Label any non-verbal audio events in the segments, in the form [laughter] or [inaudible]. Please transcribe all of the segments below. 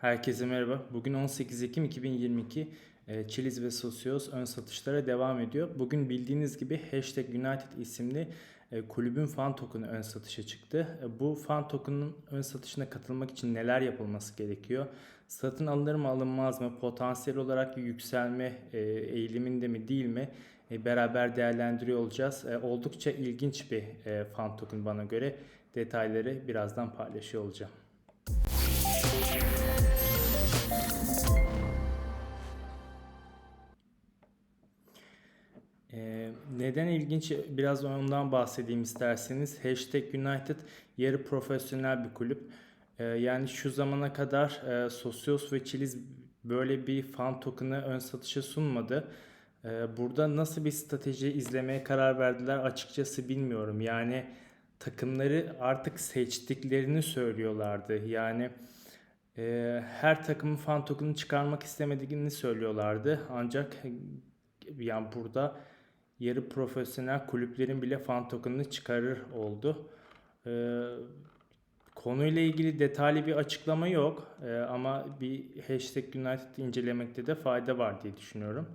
Herkese merhaba. Bugün 18 Ekim 2022. E, Chiliz ve Socios ön satışlara devam ediyor. Bugün bildiğiniz gibi Hashtag United isimli e, kulübün fan token'ı ön satışa çıktı. E, Bu fan token'ın ön satışına katılmak için neler yapılması gerekiyor? Satın alınır mı alınmaz mı? Potansiyel olarak yükselme eğiliminde mi değil mi? Beraber değerlendiriyor olacağız. Oldukça ilginç bir fan token bana göre. Detayları birazdan paylaşıyor olacağım. Ee, neden ilginç? Biraz ondan bahsedeyim isterseniz. Hashtag United yarı profesyonel bir kulüp. Ee, yani şu zamana kadar e, ve Chiliz böyle bir fan token'ı ön satışa sunmadı. Ee, burada nasıl bir strateji izlemeye karar verdiler açıkçası bilmiyorum. Yani takımları artık seçtiklerini söylüyorlardı. Yani e, her takımın fan token'ını çıkarmak istemediğini söylüyorlardı. Ancak e, yani burada yarı profesyonel kulüplerin bile fan token'ını çıkarır oldu. Ee, konuyla ilgili detaylı bir açıklama yok Ee, ama bir hashtag United incelemekte de fayda var diye düşünüyorum.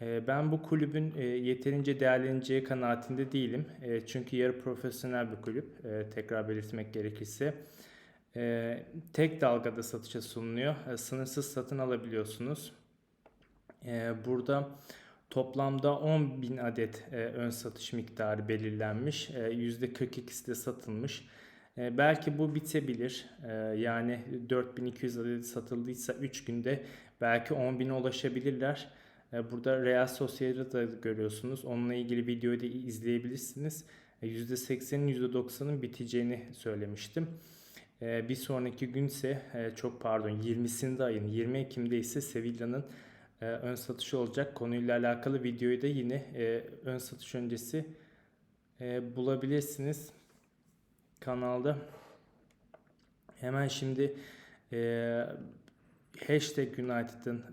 Ben bu kulübün e, yeterince değerleneceği kanaatinde değilim. E, çünkü yarı profesyonel bir kulüp. E, tekrar belirtmek gerekirse. E, tek dalgada satışa sunuluyor. E, sınırsız satın alabiliyorsunuz. E, burada Toplamda 10.000 adet e, ön satış miktarı belirlenmiş. E, %42'si de satılmış. E, belki bu bitebilir. E, yani 4200 adet satıldıysa 3 günde belki 10.000'e ulaşabilirler. E, burada Real Sociedad'ı da görüyorsunuz. Onunla ilgili videoyu da izleyebilirsiniz. E, %80'in %90'ın biteceğini söylemiştim. E, bir sonraki günse e, çok pardon 20'sinde ayın 20 Ekim'de ise Sevilla'nın e, ön satışı olacak. Konuyla alakalı videoyu da yine e, ön satış öncesi bulabilirsiniz kanalda. Hemen şimdi hashtag United'ın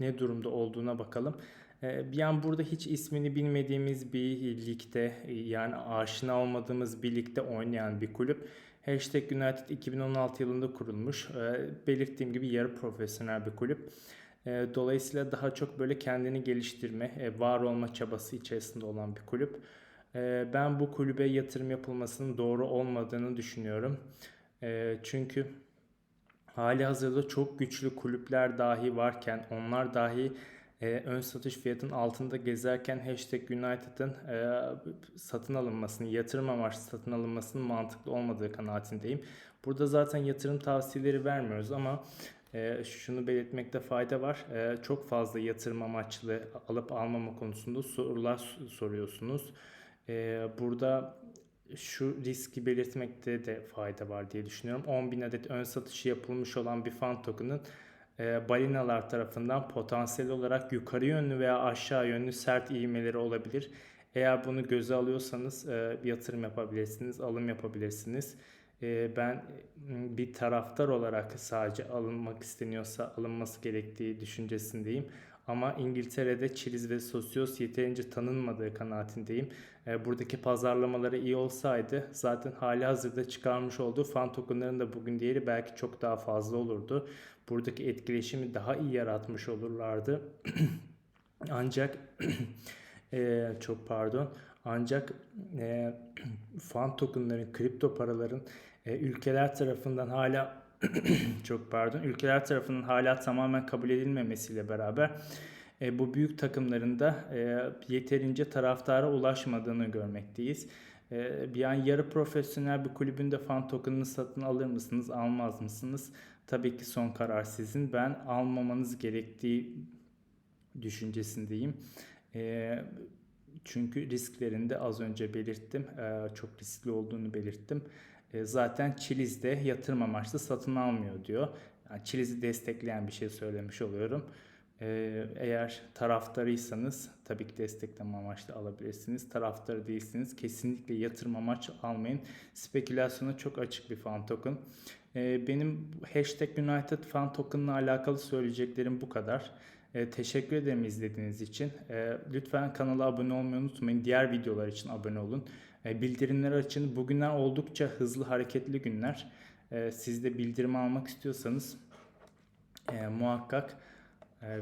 ne durumda olduğuna bakalım. E, bir an burada hiç ismini bilmediğimiz bir ligde yani aşina olmadığımız bir ligde oynayan bir kulüp. Hashtag United 2016 yılında kurulmuş. E, belirttiğim gibi yarı profesyonel bir kulüp. E, dolayısıyla daha çok böyle kendini geliştirme, e, var olma çabası içerisinde olan bir kulüp. E, ben bu kulübe yatırım yapılmasının doğru olmadığını düşünüyorum. Çünkü hali hazırda çok güçlü kulüpler dahi varken onlar dahi ön satış fiyatının altında gezerken hashtag United'ın satın alınmasını, yatırım amaçlı satın alınmasının mantıklı olmadığı kanaatindeyim. Burada zaten yatırım tavsiyeleri vermiyoruz ama e, şunu belirtmekte fayda var. E, çok fazla yatırım amaçlı alıp almama konusunda sorular soruyorsunuz. E, burada şu riski belirtmekte de fayda var diye düşünüyorum. 10.000 adet ön satışı yapılmış olan bir fan token'ın e, balinalar tarafından potansiyel olarak yukarı yönlü veya aşağı yönlü sert ivmeleri olabilir. Eğer bunu göze alıyorsanız e, bir yatırım yapabilirsiniz, alım yapabilirsiniz. Ee, ben bir taraftar olarak sadece alınmak isteniyorsa alınması gerektiği düşüncesindeyim. Ama İngiltere'de Chiliz ve Socios yeterince tanınmadığı kanaatindeyim. Ee, buradaki pazarlamaları iyi olsaydı zaten hali hazırda çıkarmış olduğu fan tokenların da bugün değeri belki çok daha fazla olurdu. Buradaki etkileşimi daha iyi yaratmış olurlardı. [clears throat] Ancak [clears throat] e, çok pardon. Ancak e, [clears throat] fan tokenların, kripto paraların e, ülkeler tarafından hala [clears throat] çok pardon, ülkeler tarafından hala tamamen kabul edilmemesiyle beraber e, bu büyük takımların da e, yeterince taraftara ulaşmadığını görmekteyiz. E, bir an yarı profesyonel bir kulübün de fan tokenını satın alır mısınız, almaz mısınız? Tabii ki son karar sizin. Ben almamanız gerektiği düşüncesindeyim. E, çünkü risklerini de az önce belirttim. E, çok riskli olduğunu belirttim. E, zaten Çiliz'de yatırım amaçlı satın almıyor diyor. Yani Çiliz'i destekleyen bir şey söylemiş oluyorum. E, eğer taraftarıysanız tabii ki destekleme amaçlı alabilirsiniz. Taraftarı değilsiniz. Kesinlikle yatırım amaçlı almayın. Spekülasyona çok açık bir fan token. Benim hashtag United fan token ile alakalı söyleyeceklerim bu kadar. E, teşekkür ederim izlediğiniz için. E, lütfen kanala abone olmayı unutmayın. Diğer videolar için abone olun. E, bildirimleri açın. Bugünler oldukça hızlı hareketli günler. E, siz de bildirim almak istiyorsanız e, muhakkak e,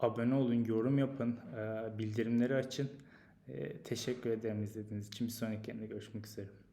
abone olun, yorum yapın, e, bildirimleri açın. E, teşekkür ederim izlediğiniz için. Bir sonraki görüşmek üzere.